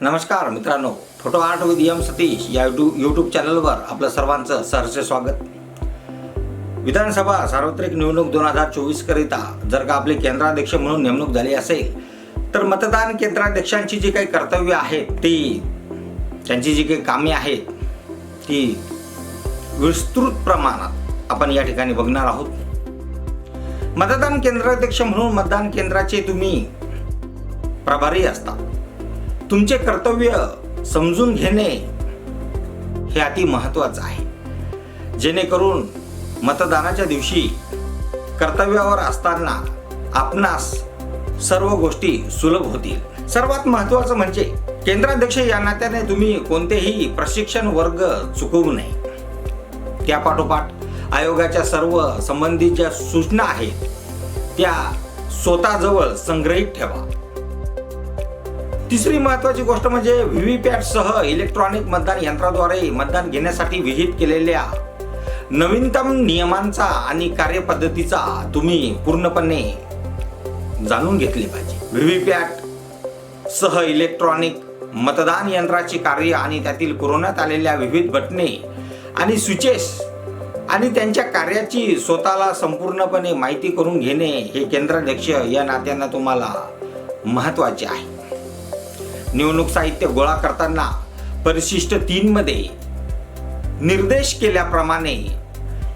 नमस्कार मित्रांनो photo art with M Satish या यूट्यूब यूट्यूब चॅनलवर आपलं सर्वांचं सहर्ष स्वागत. विधानसभा सार्वत्रिक निवडणूक दोन हजार चोवीस करिता जर का आपले केंद्राध्यक्ष म्हणून नेमणूक झाली असेल तर मतदान केंद्राध्यक्षांची जी काही कर्तव्य आहेत ती त्यांची जी काही कामे आहेत ती विस्तृत प्रमाणात आपण या ठिकाणी बघणार आहोत. मतदान केंद्राध्यक्ष म्हणून मतदान केंद्राचे तुम्ही प्रभारी असता. तुमचे कर्तव्य समजून घेणे हे अति महत्वाचं आहे. जेणेकरून मतदानाच्या दिवशी कर्तव्यावर असताना आपणास सर्व गोष्टी सुलभ होतील. सर्वात महत्वाचं म्हणजे केंद्राध्यक्ष या नात्याने तुम्ही कोणतेही प्रशिक्षण वर्ग चुकवू नये. त्या पाठोपाठ आयोगाच्या सर्व संबंधीच्या ज्या सूचना आहेत. त्या स्वतःजवळ संग्रहित ठेवा. तिसरी महत्वाची गोष्ट म्हणजे व्हीव्हीपॅट सह इलेक्ट्रॉनिक मतदान यंत्राद्वारे मतदान घेण्यासाठी विहित केलेल्या नवीनतम नियमांचा आणि कार्यपद्धतीचा तुम्ही पूर्णपणे जाणून घेतले पाहिजे. व्हीव्हीपॅट सह इलेक्ट्रॉनिक मतदान यंत्राचे कार्य आणि त्यातील पुरवण्यात आलेल्या विविध बटणे आणि स्विचेस आणि त्यांच्या कार्याची स्वतःला संपूर्णपणे माहिती करून घेणे हे केंद्राध्यक्ष या नात्यानं तुम्हाला महत्त्वाचे आहे. निवडणूक साहित्य गोळा करताना परिशिष्ट तीन मध्ये निर्देश केल्याप्रमाणे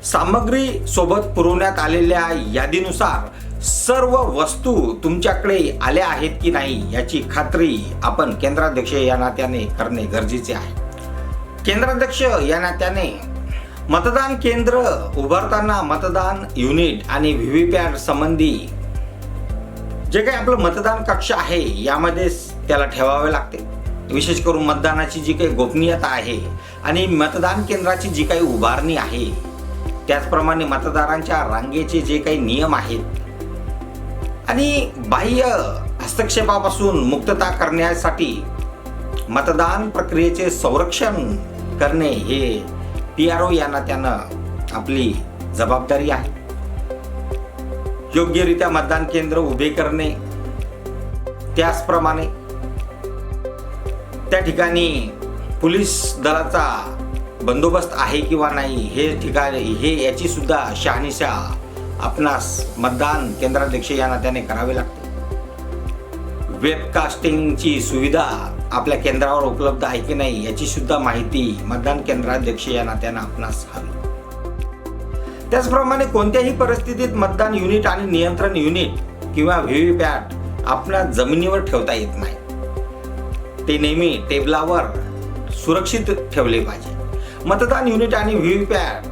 सामग्री सोबत पुरवण्यात आलेल्या यादीनुसार सर्व वस्तू तुमच्याकडे आल्या आहेत की नाही याची खात्री आपण केंद्राध्यक्ष या नात्याने करणे गरजेचे आहे. केंद्राध्यक्ष या नात्याने मतदान केंद्र उभारताना मतदान युनिट आणि व्हीव्हीपॅट संबंधी जे काही आपलं मतदान कक्ष आहे यामध्ये त्याला ठेवावे लागते. विशेष करून मतदानाची जी काही गोपनीयता आहे आणि मतदान केंद्राची जी काही उभारणी आहे त्याचप्रमाणे मतदारांच्या रांगेचे जे काही नियम आहेत आणि बाह्य हस्तक्षेपापासून मुक्तता करण्यासाठी मतदान प्रक्रियेचे संरक्षण करणे हे पी आर ओ यांना त्यानं आपली जबाबदारी आहे. योग्यरित्या मतदान केंद्र उभे करणे त्याचप्रमाणे त्या ठिकाणी पोलीस दलाचा बंदोबस्त आहे किंवा नाही हे ठिकाणी हे याची सुद्धा शहानिशा आपणास मतदान केंद्राध्यक्ष या नात्याने करावे लागते. वेबकास्टिंगची सुविधा आपल्या केंद्रावर उपलब्ध आहे की नाही याची सुद्धा माहिती मतदान केंद्राध्यक्ष या नात्यानं आपणास हवी. त्याचप्रमाणे कोणत्याही परिस्थितीत मतदान युनिट आणि नियंत्रण युनिट किंवा व्हीव्हीपॅट आपल्या जमिनीवर ठेवता येत नाही. ते नेहमी टेबलावर सुरक्षित ठेवले पाहिजे. मतदान युनिट आणि व्हीव्हीपॅट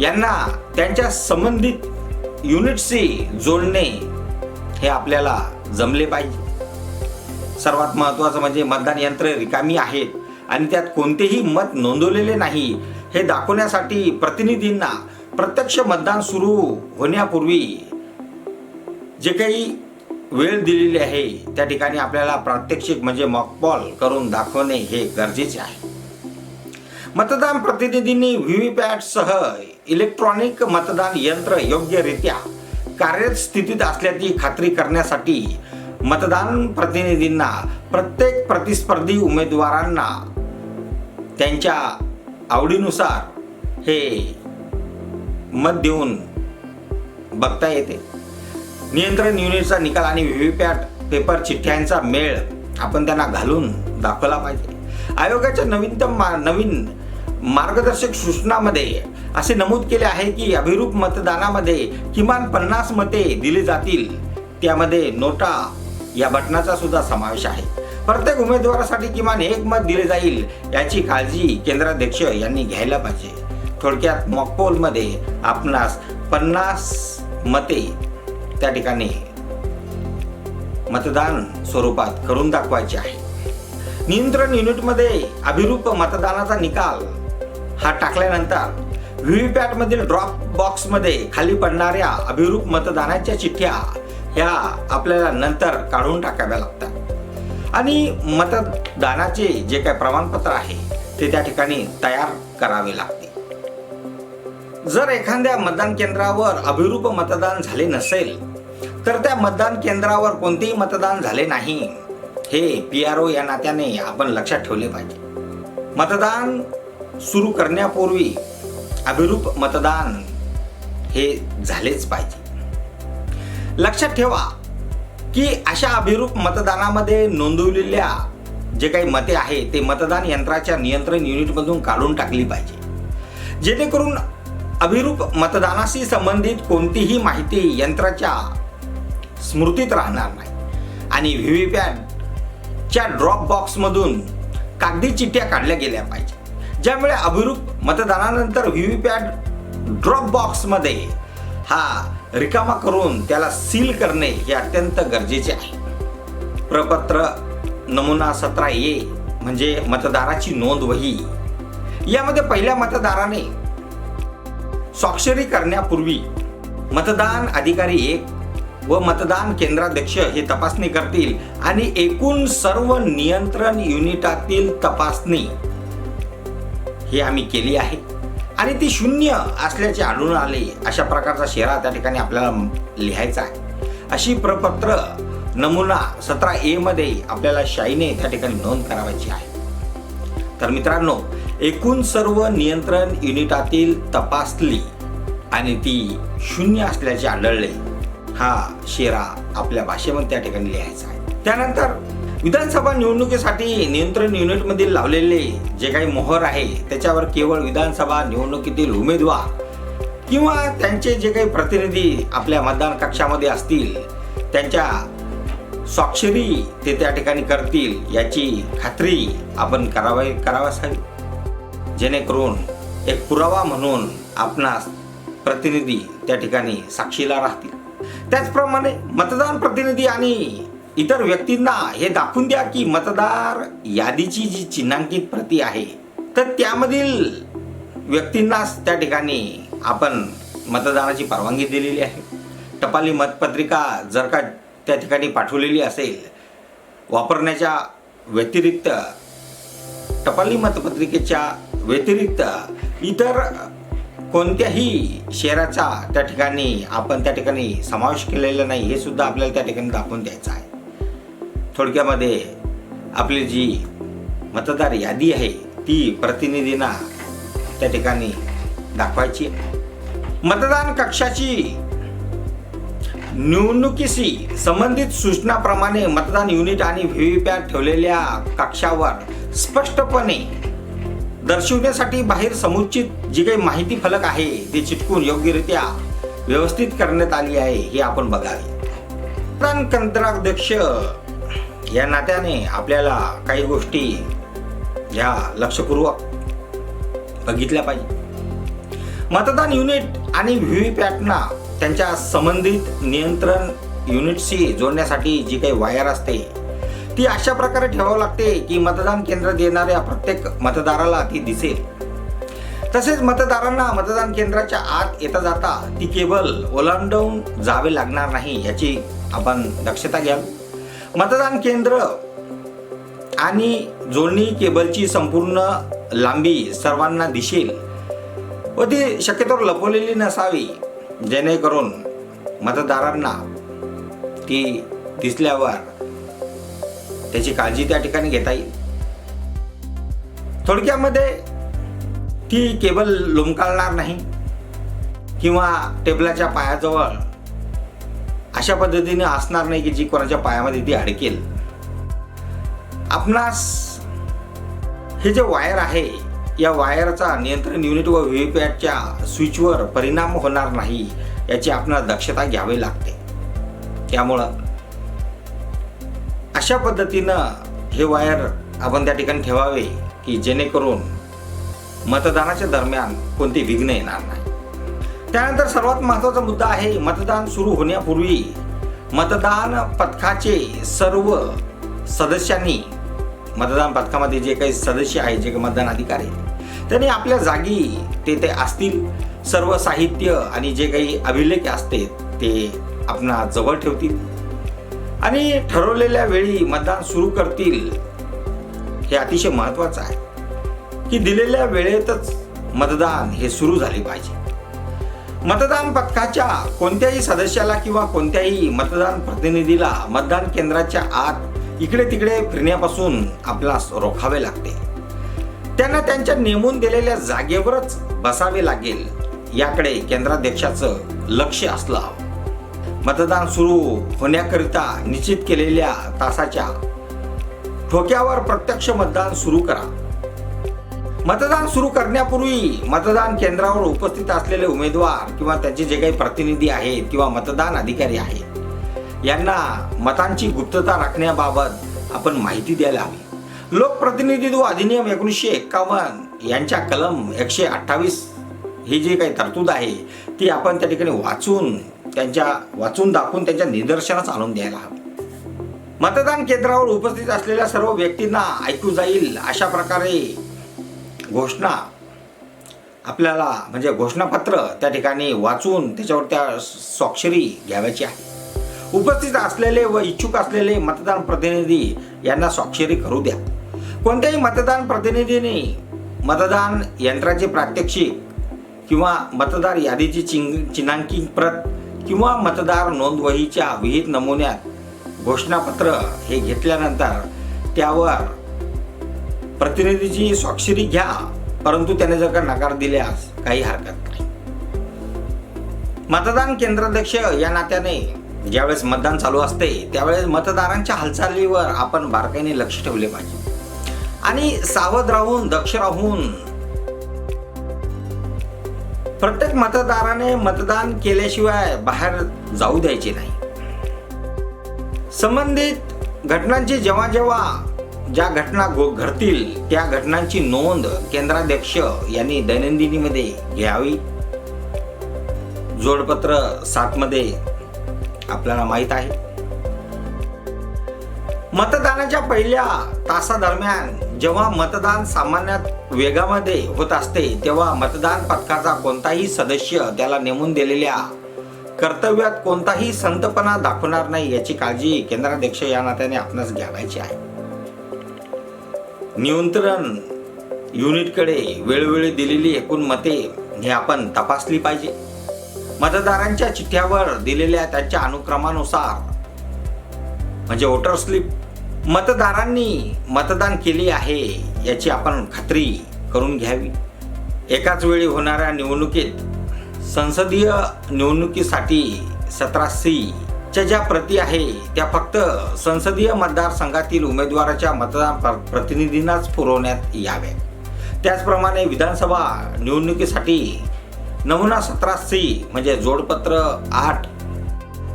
यांना त्यांच्या संबंधित युनिटशी जोडणे हे आपल्याला जमले पाहिजे. सर्वात महत्त्वाचं म्हणजे मतदान यंत्र रिकामी आहेत आणि त्यात कोणतेही मत नोंदवलेले नाही हे दाखवण्यासाठी प्रतिनिधींना प्रत्यक्ष मतदान सुरू होण्यापूर्वी जे काही वेळ दिलेली आहे. त्या ठिकाणी आपल्याला प्रात्यक्षिक म्हणजे मॉकपॉल करून दाखवणे हे गरजेचे आहे. मतदान प्रतिनिधींनी व्ही पॅटसह इलेक्ट्रॉनिक मतदान यंत्र योग्यरित्या कार्यरत स्थितीत असल्याची खात्री करण्यासाठी मतदान प्रतिनिधींना प्रत्येक प्रतिस्पर्धी उमेदवारांना त्यांच्या आवडीनुसार हे मत देऊन बघता येते. नियंत्रण युनिटचा निकाल आणि व्हीव्हीपॅट पेपर चिठ्ठ्यांचा मेळ आपण त्यांना घालून दाखवला पाहिजे. आयोगाच्या नवीनतम मा नवीन मार्गदर्शक सूचनामध्ये असे नमूद केले आहे की अभिरूप मतदानामध्ये किमान पन्नास मते दिली जातील. त्यामध्ये नोटा या बटनाचा सुद्धा समावेश आहे. प्रत्येक उमेदवारासाठी किमान एक मत दिले जाईल याची काळजी केंद्राध्यक्ष यांनी घ्यायला पाहिजे. थोडक्यात मॉकपोलमध्ये आपणास पन्नास मते त्या ठिकाणी मतदान स्वरूपात करून दाखवायचे आहे. नियंत्रण युनिटमध्ये अभिरूप मतदानाचा निकाल हा टाकल्यानंतर व्हीव्हीपॅटमधील ड्रॉप बॉक्समध्ये खाली पडणाऱ्या अभिरूप मतदानाच्या चिठ्ठ्या ह्या आपल्याला नंतर काढून टाकाव्या लागतात. आणि मतदानाचे जे काही प्रमाणपत्र आहे ते त्या ठिकाणी तयार करावे लागते जर एखाद्या मतदान केंद्रावर अभिरूप मतदान झाले नसेल तर त्या मतदान केंद्रावर कोणतेही मतदान झाले नाही. हे पी आर ओ या नात्याने आपण लक्षात ठेवले पाहिजे. मतदान सुरू करण्यापूर्वी अभिरूप मतदान हे झालेच पाहिजे. लक्षात ठेवा की अशा अभिरूप मतदानामध्ये नोंदवलेल्या जे काही मते आहे ते मतदान यंत्राच्या नियंत्रण युनिटमधून काढून टाकली पाहिजे. जेणेकरून अभिरूप मतदानाशी संबंधित कोणतीही माहिती यंत्राच्या स्मृतीत राहणार नाही. आणि व्ही व्ही पॅटच्या ड्रॉप बॉक्समधून कागदी चिठ्ठ्या काढल्या गेल्या पाहिजे ज्यामुळे अभिरूप मतदानानंतर व्ही व्ही पॅट ड्रॉप बॉक्समध्ये हा रिकामा करून त्याला सील करणे हे अत्यंत गरजेचे आहे. प्रपत्र नमुना सतरा ए म्हणजे मतदाराची नोंद वही. यामध्ये पहिल्या मतदाराने स्वाक्षरी करण्यापूर्वी मतदान अधिकारी एक व मतदान केंद्राध्यक्ष हे तपासणी करतील आणि एकूण सर्व नियंत्रण युनिटातील तपासणी ही आम्ही केली आहे. आणि ती शून्य असल्याचे आढळून आले अशा प्रकारचा शेरा त्या ठिकाणी आपल्याला लिहायचा आहे. अशी प्रपत्र नमुना सतरा ए मध्ये आपल्याला शाईने त्या ठिकाणी नोंद करावायची आहे. तर मित्रांनो एकूण सर्व नियंत्रण युनिटातील तपासली आणि ती शून्य असल्याचे आढळले. हा शेरा आपल्या भाषेमध्ये त्या ठिकाणी लिहायचा आहे. त्यानंतर विधानसभा निवडणुकीसाठी नियंत्रण युनिटमधील लावलेले जे काही मोहर आहे त्याच्यावर केवळ विधानसभा निवडणुकीतील उमेदवार किंवा त्यांचे जे काही प्रतिनिधी आपल्या मतदान कक्षामध्ये असतील त्यांच्या स्वाक्षरी ते त्या ठिकाणी करतील याची खात्री आपण करावी करावास हवी जेणेकरून एक पुरावा म्हणून आपणास प्रतिनिधी त्या ठिकाणी साक्षीला राहतील. त्याचप्रमाणे मतदान प्रतिनिधी आणि इतर व्यक्तींना हे दाखवून द्या की मतदार यादीची जी चिन्हांकित प्रती आहे तर त्यामधील व्यक्तींनाच त्या ठिकाणी आपण मतदानाची परवानगी दिलेली आहे. टपाली मतपत्रिका जर का त्या ठिकाणी पाठवलेली असेल वापरण्याच्या व्यतिरिक्त टपाली मतपत्रिकेच्या व्यतिरिक्त इतर कोणत्याही शहराचा त्या ठिकाणी आपण त्या ठिकाणी समावेश केलेला नाही हे सुद्धा आपल्याला त्या ठिकाणी दाखवून द्यायचं आहे थोडक्यामध्ये आपली जी मतदार यादी आहे ती प्रतिनिधींना त्या ठिकाणी दाखवायची आहे. मतदान कक्षाची निवडणुकीशी संबंधित सूचनाप्रमाणे मतदान युनिट आणि व्ही प्यार ठेवलेल्या कक्षावर स्पष्टपणे दर्शवण्यासाठी बाहेर समुचित जी काही माहिती फलक आहे ते चिटकून योग्यरित्या व्यवस्थित करण्यात आली आहे हे आपण बघावे. मतदान या नात्याने आपल्याला काही गोष्टी ह्या लक्षपूर्वक बघितल्या पाहिजे. मतदान युनिट आणि व्हीव्हीपॅटना त्यांच्या संबंधित नियंत्रण युनिटशी जोडण्यासाठी जी काही वायर असते ती अशा प्रकारे ठेवावं लागते की मतदान केंद्रात येणाऱ्या प्रत्येक मतदाराला ती दिसेल. तसेच मतदारांना मतदान केंद्राच्या आत येता जाता ती केबल ओलांडून जावे लागणार नाही याची आपण दक्षता घ्यावी मतदान केंद्र आणि जोडणी केबलची संपूर्ण लांबी सर्वांना दिसेल व ती शक्यतो लपवलेली नसावी जेणेकरून मतदारांना ती दिसल्यावर त्याची काळजी त्या ठिकाणी घेता येईल. थोडक्यामध्ये ती केबल लोंबकाळणार नाही किंवा टेबलाच्या पायाजवळ अशा पद्धतीने असणार नाही की जी कोणाच्या पायामध्ये ती अडकेल. आपणास हे जे वायर आहे या वायरचा नियंत्रण युनिट व व्ही पॅटच्या स्विचवर परिणाम होणार नाही याची आपणास दक्षता घ्यावी लागते. त्यामुळं अशा पद्धतीनं हे वायर आपण त्या ठिकाणी ठेवावे की जेणेकरून मतदानाच्या दरम्यान कोणते विघ्न येणार नाही. त्यानंतर सर्वात महत्त्वाचा मुद्दा आहे मतदान सुरू होण्यापूर्वी मतदान पथकाचे सर्व सदस्यांनी मतदान पथकामध्ये जे काही सदस्य आहे जे काही मतदान अधिकारी आहेत, त्यांनी आपल्या जागी ते ते असतील सर्व साहित्य आणि जे काही अभिलेख असते ते आपणा जवळ ठेवतील. आणि ठरवलेल्या वेळी मतदान सुरू करतील हे अतिशय महत्त्वाचं आहे की दिलेल्या वेळेतच मतदान हे सुरू झाले पाहिजे. मतदान पथकाच्या कोणत्याही सदस्याला किंवा कोणत्याही मतदान प्रतिनिधीला मतदान केंद्राच्या आत इकडे तिकडे फिरण्यापासून आपला रोखावे लागते. त्यांना त्यांच्या नेमून दिलेल्या जागेवरच बसावे लागेल याकडे केंद्राध्यक्षाचं लक्ष असलं हवं. मतदान सुरू होण्याकरिता निश्चित केलेल्या तासाच्या ठोक्यावर प्रत्यक्ष मतदान सुरू करा. मतदान सुरू करण्यापूर्वी मतदान केंद्रावर उपस्थित असलेले उमेदवार किंवा त्यांचे जे काही प्रतिनिधी आहेत किंवा मतदान अधिकारी आहेत यांना मतांची गुप्तता राखण्याबाबत आपण माहिती द्यायला हवी. लोकप्रतिनिधित्व अधिनियम एकोणीसशे एक्कावन्न यांच्या कलम एकशे अठ्ठावीस ही जी काही तरतूद आहे ती आपण त्या ठिकाणी वाचून त्यांच्या वाचून दाखवून त्यांच्या निदर्शनास आणून द्यायला हवं. मतदान केंद्रावर उपस्थित असलेल्या सर्व व्यक्तींना ऐकू जाईल अशा प्रकारे घोषणा आपल्याला म्हणजे घोषणापत्र त्या ठिकाणी वाचून त्याच्यावर त्या स्वाक्षरी घ्यावायची आहे. उपस्थित असलेले व इच्छुक असलेले मतदान प्रतिनिधी यांना स्वाक्षरी करू द्या. कोणत्याही मतदान प्रतिनिधीने मतदान यंत्राचे प्रात्यक्षिक किंवा मतदार यादीची चिंग चिन्हांकित प्रत किंवा मतदार नोंदवहीच्या विहित नमुन्यात घोषणापत्र हे घेतल्यानंतर त्यावर प्रतिनिधीची स्वाक्षरी घ्या परंतु त्याने जर का नकार दिल्यास काही हरकत नाही. मतदान केंद्राध्यक्ष या नात्याने ज्यावेळेस मतदान चालू असते त्यावेळेस मतदारांच्या हालचालीवर आपण बारकाईने लक्ष ठेवले पाहिजे. आणि सावध राहून दक्ष राहून प्रत्येक मतदाराने मतदान केल्याशिवाय बाहेर जाऊ द्यायचे नाही. संबंधित घटनांची जेव्हा जेव्हा ज्या घटना घडतील त्या घटनांची नोंद केंद्राध्यक्ष यांनी दैनंदिनीमध्ये घ्यावी. जोडपत्र सातमध्ये आपल्याला माहीत आहे. मतदानाच्या पहिल्या तासादरम्यान जेव्हा मतदान सामान्यात वेगामध्ये होत असते तेव्हा मतदान पथकाचा कोणताही सदस्य त्याला नेमून दिलेल्या कर्तव्यात कोणताही संतपणा दाखवणार नाही याची काळजी केंद्राध्यक्ष या नात्याने आपणास घ्यावायची आहे. नियंत्रण युनिटकडे वेळोवेळी दिलेली एकूण मते हे आपण तपासली पाहिजे. मतदारांच्या चिठ्ठ्यावर दिलेल्या त्यांच्या अनुक्रमानुसार म्हणजे वोटर स्लिप मतदारांनी मतदान केले आहे. याची आपण खात्री करून घ्यावी. एकाच वेळी होणाऱ्या निवडणुकीत संसदीय निवडणुकीसाठी सतरा सी च्या ज्या प्रती आहे त्या फक्त संसदीय मतदारसंघातील उमेदवाराच्या मतदान प्र- प्रतिनिधींनाच पुरवण्यात याव्या त्याचप्रमाणे विधानसभा निवडणुकीसाठी नमुना सतरा सी म्हणजे जोडपत्र आठ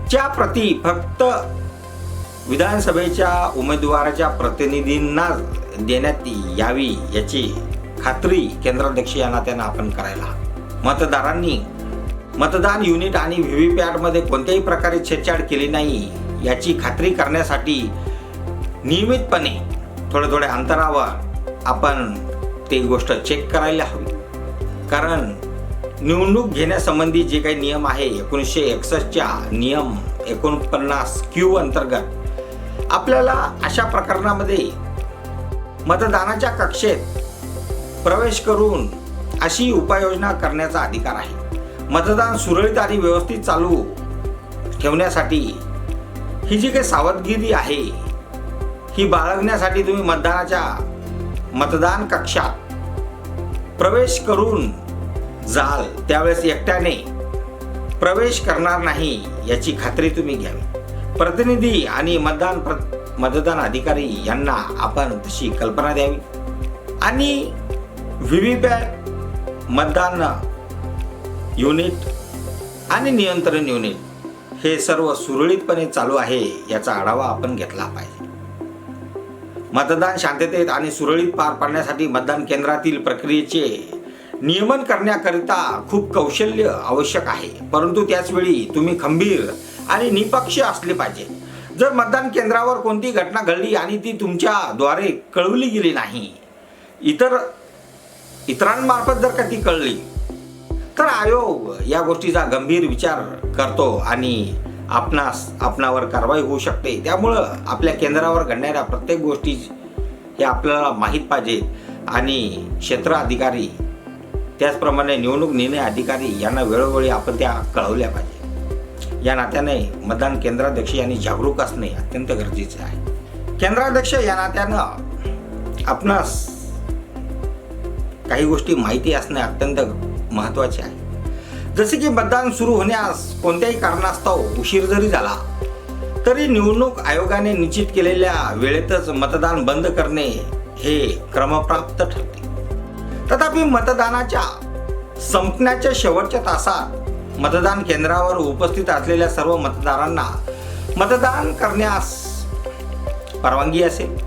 च्या प्रती फक्त विधानसभेच्या उमेदवाराच्या प्रतिनिधींना देण्यात यावी याची खात्री केंद्राध्यक्ष या नात्यानं आपण करायला मतदारांनी मतदान युनिट आणि व्ही व्ही पॅटमध्ये कोणत्याही प्रकारे छेडछाड केली नाही याची खात्री करण्यासाठी नियमितपणे थोड्या थोड्या अंतरावर आपण ती गोष्ट चेक करायला हवी. कारण निवडणूक घेण्यासंबंधी जे काही नियम आहे एकोणीसशे एकसष्टच्या नियम एकोणपन्नास क्यू अंतर्गत आपल्याला अशा प्रकरणामध्ये मतदानाच्या कक्षेत प्रवेश करून अशी उपाययोजना करण्याचा अधिकार आहे. मतदान सुरळीत आणि व्यवस्थित चालू ठेवण्यासाठी ही जी काही सावधगिरी आहे ही बाळगण्यासाठी तुम्ही मतदानाच्या मतदान कक्षात प्रवेश करून जाल. त्यावेळेस एकट्याने प्रवेश करणार नाही याची खात्री तुम्ही घ्यावी. प्रतिनिधी आणि मतदान प्र मतदान अधिकारी यांना आपण तशी कल्पना द्यावी. आणि व्ही पॅट मतदान युनिट आणि नियंत्रण युनिट हे सर्व सुरळीतपणे चालू आहे याचा आढावा आपण घेतला पाहिजे. मतदान शांततेत आणि सुरळीत पार पाडण्यासाठी मतदान केंद्रातील प्रक्रियेचे नियमन करण्याकरिता खूप कौशल्य आवश्यक आहे. परंतु त्याचवेळी तुम्ही खंबीर आणि निपक्ष असले पाहिजे. जर मतदान केंद्रावर कोणती घटना घडली आणि ती तुमच्याद्वारे कळवली गेली नाही इतर इतरांमार्फत जर का ती कळली तर आयोग या गोष्टीचा गंभीर विचार करतो आणि आपणास आपणावर कारवाई होऊ शकते. त्यामुळं आपल्या केंद्रावर घडणाऱ्या प्रत्येक गोष्टी हे आपल्याला माहीत पाहिजे आणि क्षेत्र अधिकारी त्याचप्रमाणे निवडणूक निर्णय अधिकारी यांना वेळोवेळी आपण त्या कळवल्या पाहिजे. या नात्याने मतदान केंद्राध्यक्ष यांनी जागरूक असणे अत्यंत गरजेचे आहे. केंद्राध्यक्ष या नात्यानं आपणास काही गोष्टी माहिती असणे अत्यंत महत्त्वाचे आहे. जसे की मतदान सुरू होण्यास कोणत्याही कारणास्तव उशीर जरी झाला तरी निवडणूक आयोगाने निश्चित केलेल्या वेळेतच मतदान बंद करणे हे क्रमप्राप्त ठरते. तथापि मतदानाच्या संपण्याच्या शेवटच्या तासात मतदान केंद्रावर उपस्थित असलेल्या सर्व मतदारांना मतदान करण्यास परवानगी असेल.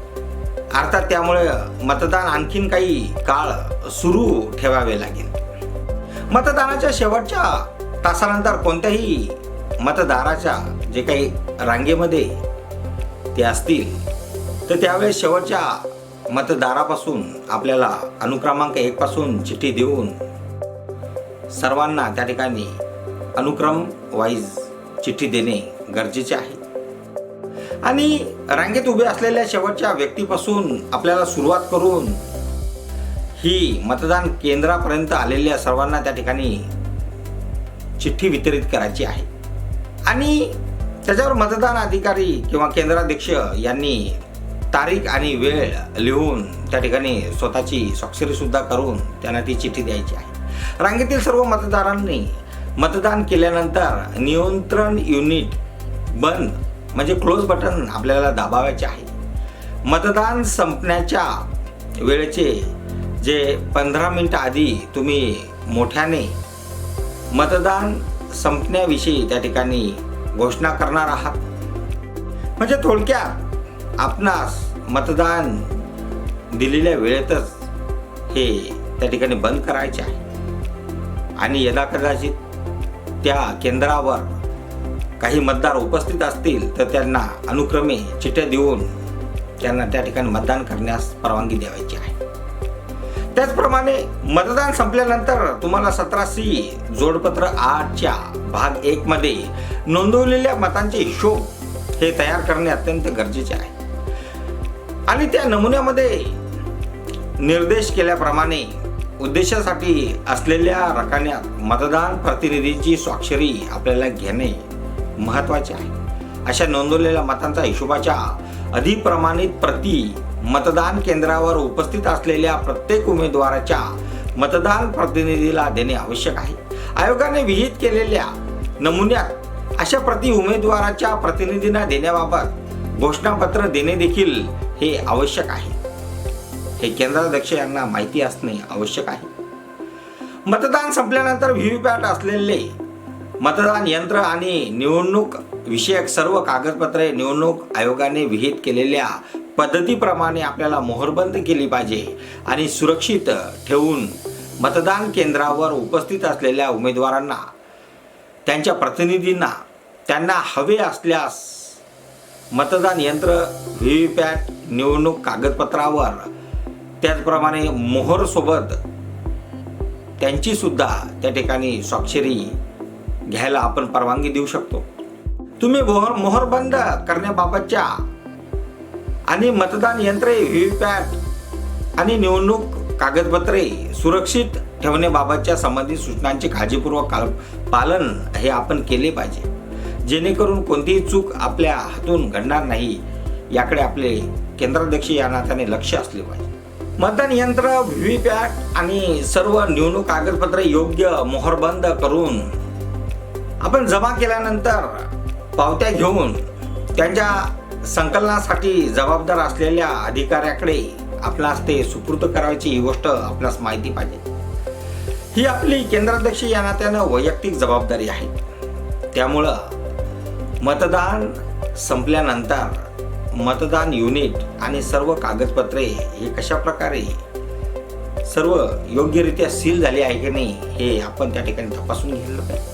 अर्थात त्यामुळे मतदान आणखीन काही काळ सुरू ठेवावे लागेल. मतदानाच्या शेवटच्या तासानंतर कोणत्याही मतदाराच्या जे काही रांगेमध्ये ते असतील तर त्यावेळेस शेवटच्या मतदारापासून आपल्याला अनुक्रमांक एकपासून चिठ्ठी देऊन सर्वांना त्या ठिकाणी अनुक्रम वाईज चिठ्ठी देणे गरजेचे आहे. आणि रांगेत उभे असलेल्या शेवटच्या व्यक्तीपासून आपल्याला सुरुवात करून ही मतदान केंद्रापर्यंत आलेल्या सर्वांना त्या ठिकाणी चिठ्ठी वितरित करायची आहे. आणि त्याच्यावर मतदान अधिकारी किंवा केंद्राध्यक्ष यांनी तारीख आणि वेळ लिहून त्या ठिकाणी स्वतःची स्वाक्षरीसुद्धा करून त्यांना ती चिठ्ठी द्यायची आहे. रांगेतील सर्व मतदारांनी मतदान केल्यानंतर नियंत्रण युनिट बंद म्हणजे क्लोज बटन आपल्याला दाबावायचे आहे. मतदान संपण्याच्या वेळेचे जे पंधरा मिनटं आधी तुम्ही मोठ्याने मतदान संपण्याविषयी त्या ठिकाणी घोषणा करणार आहात. म्हणजे थोडक्यात आपणास मतदान दिलेल्या वेळेतच हे त्या ठिकाणी बंद करायचे आहे. आणि यदा कदाचित त्या केंद्रावर काही मतदार उपस्थित असतील तर त्यांना अनुक्रमे चिठ्ठ्या देऊन त्यांना त्या ठिकाणी मतदान करण्यास परवानगी द्यावायची आहे. त्याचप्रमाणे मतदान संपल्यानंतर तुम्हाला सतरा सी जोडपत्र आठच्या भाग एकमध्ये नोंदवलेल्या मतांचे हिशोब हे तयार करणे अत्यंत गरजेचे आहे. आणि त्या नमुन्यामध्ये निर्देश केल्याप्रमाणे उद्देशासाठी असलेल्या रकान्यात मतदान प्रतिनिधींची स्वाक्षरी आपल्याला घेणे महत्त्वाचे आहे. अशा नोंदवलेल्या मतांचा हिशोबाच्या अधिप्रमाणित प्रती मतदान केंद्रावर उपस्थित असलेल्या प्रत्येक उमेदवाराच्या मतदान प्रतिनिधीला देणे आवश्यक आहे. आयोगाने विहित केलेल्या नमुन्यात अशा प्रति उमेदवाराच्या प्रतिनिधींना देण्याबाबत घोषणापत्र देणे देखील हे आवश्यक आहे. हे केंद्राध्यक्ष यांना माहिती असणे आवश्यक आहे. मतदान संपल्यानंतर व्हीव्हीपॅट असलेले मतदान यंत्र आणि निवडणूक विषयक सर्व कागदपत्रे निवडणूक आयोगाने विहित केलेल्या पद्धतीप्रमाणे आपल्याला मोहरबंद केली पाहिजे आणि सुरक्षित ठेवून मतदान केंद्रावर उपस्थित असलेल्या उमेदवारांना त्यांच्या प्रतिनिधींना त्यांना हवे असल्यास मतदान यंत्र व्ही व्ही पॅट निवडणूक कागदपत्रावर त्याचप्रमाणे मोहरसोबत त्यांची सुद्धा त्या ठिकाणी स्वाक्षरी घ्यायला आपण परवानगी देऊ शकतो. तुम्ही मोहर मोहर बंद करण्याबाबतच्या आणि मतदान यंत्रे व्हीव्हीपॅट आणि निवडणूक कागदपत्रे सुरक्षित ठेवण्याबाबतच्या संबंधित सूचनांचे काळजीपूर्वक काल पालन हे आपण केले पाहिजे. जेणेकरून कोणतीही चूक आपल्या हातून घडणार नाही याकडे आपले केंद्राध्यक्ष या नात्याने लक्ष असले पाहिजे. मतदान यंत्र व्हीव्हीपॅट आणि सर्व निवडणूक कागदपत्रे योग्य मोहरबंद करून आपण जमा केल्यानंतर पावत्या घेऊन त्यांच्या संकलनासाठी जबाबदार असलेल्या अधिकाऱ्याकडे आपणास ते सुपूर्द करायची ही गोष्ट आपणास माहिती पाहिजे. ही आपली केंद्राध्यक्ष या नात्यानं वैयक्तिक जबाबदारी आहे. त्यामुळं मतदान संपल्यानंतर मतदान युनिट आणि सर्व कागदपत्रे हे कशा प्रकारे सर्व योग्यरित्या सील झाली आहे की नाही हे आपण त्या ठिकाणी तपासून घेतलं पाहिजे.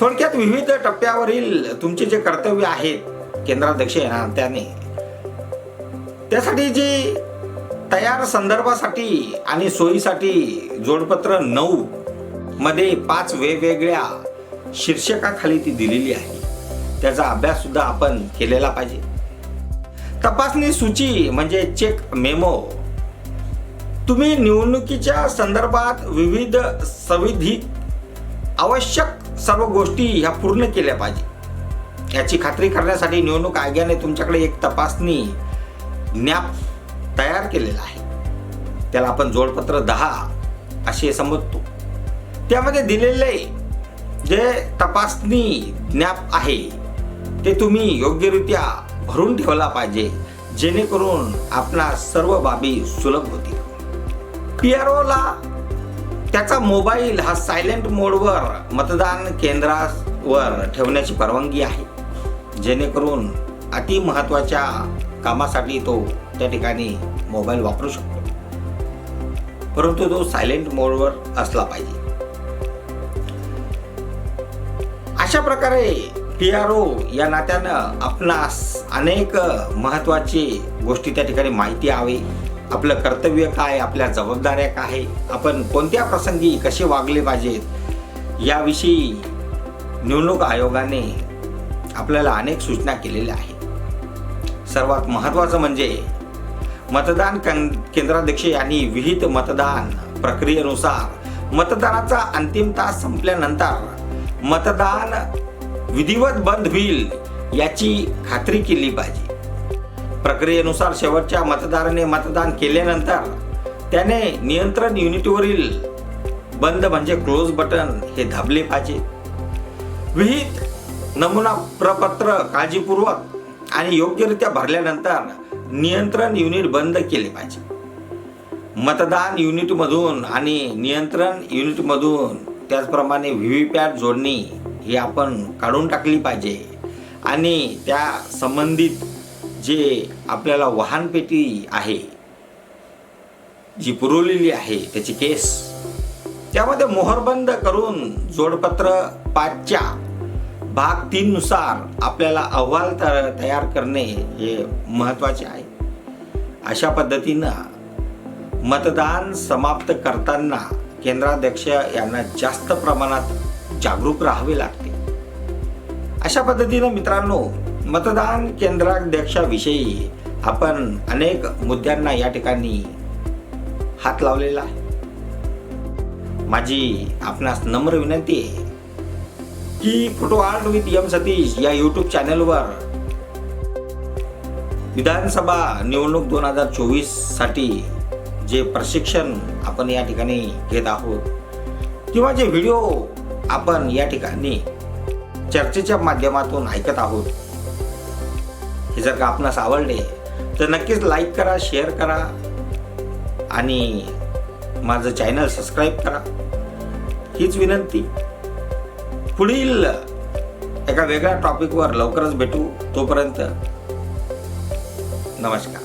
थोडक्यात विविध टप्प्यावरील तुमचे जे कर्तव्य आहेत केंद्राध्यक्ष या नात्याने त्यासाठी जी तयार संदर्भासाठी आणि सोयीसाठी जोडपत्र नऊ मध्ये पाच वेगवेगळ्या शीर्षकाखाली ती दिलेली आहे. त्याचा अभ्यास सुद्धा आपण केलेला पाहिजे. तपासणी सूची म्हणजे चेक मेमो तुम्ही निवडणुकीच्या संदर्भात विविध संविधी आवश्यक सर्व गोष्टी ह्या पूर्ण केल्या पाहिजे. याची खात्री करण्यासाठी निवडणूक आयोगाने तुमच्याकडे एक तपासणी ज्ञाप तयार केलेला आहे. त्याला आपण जोडपत्र दहा असे समजतो त्यामध्ये दिलेले जे तपासणी ज्ञाप आहे ते तुम्ही योग्यरित्या भरून ठेवला पाहिजे जेणेकरून आपणा सर्व बाबी सुलभ होतील. पी आर ओला त्याचा मोबाईल हा सायलेंट मोडवर मतदान केंद्रावर ठेवण्याची परवानगी आहे. जेणेकरून अति महत्त्वाच्या कामासाठी तो त्या ठिकाणी मोबाईल वापरू शकतो. परंतु तो सायलेंट मोडवर असला पाहिजे. अशा प्रकारे टी आर ओ या नात्यानं आपणास अनेक महत्त्वाची गोष्टी त्या ठिकाणी माहिती हवी. आपलं कर्तव्य काय आपल्या जबाबदाऱ्या काय आपण कोणत्या प्रसंगी कसे वागले पाहिजेत याविषयी निवडणूक आयोगाने आपल्याला अनेक सूचना केलेल्या आहेत. सर्वात महत्त्वाचं म्हणजे मतदान केंद्राध्यक्ष यांनी विहित मतदान प्रक्रियेनुसार मतदानाचा अंतिम तास संपल्यानंतर मतदान विधिवत बंद होईल याची खात्री केली पाहिजे. प्रक्रियेनुसार शेवटच्या मतदाराने मतदान केल्यानंतर त्याने नियंत्रण युनिटवरील बंद म्हणजे क्लोज बटन हे दाबले पाहिजे. विहित नमुना प्रपत्र काळजीपूर्वक आणि योग्यरित्या भरल्यानंतर नियंत्रण युनिट बंद केले पाहिजे. मतदान युनिटमधून आणि नियंत्रण युनिटमधून त्याचप्रमाणे व्ही व्ही पॅट जोडणी ही आपण काढून टाकली पाहिजे. आणि त्या संबंधित जे आपल्याला वाहनपेटी आहे जी पुरवलेली आहे त्याची केस त्यामध्ये मोहरबंद करून जोडपत्र पाचच्या भाग तीननुसार आपल्याला अहवाल त- तयार करणे हे महत्त्वाचे आहे. अशा पद्धतीनं मतदान समाप्त करताना केंद्राध्यक्ष यांना जास्त प्रमाणात जागरूक राहावे लागते. अशा पद्धतीनं मित्रांनो मतदान केंद्राध्यक्षाविषयी आपण अनेक मुद्द्यांना या ठिकाणी हात लावलेला आहे. माझी आपणास नम्र विनंती आहे की photo art with M Satish या यूट्यूब चॅनलवर विधानसभा निवडणूक दोन हजार चोवीससाठी जे प्रशिक्षण आपण या ठिकाणी घेत आहोत किंवा जे व्हिडिओ आपण या ठिकाणी चर्चेच्या माध्यमातून ऐकत आहोत. हे जर का आपणास आवडले तर नक्कीच लाईक करा शेअर करा आणि माझं चॅनल सबस्क्राईब करा. हीच विनंती. पुढील एका वेगळ्या टॉपिकवर लवकरच भेटू. तोपर्यंत नमस्कार.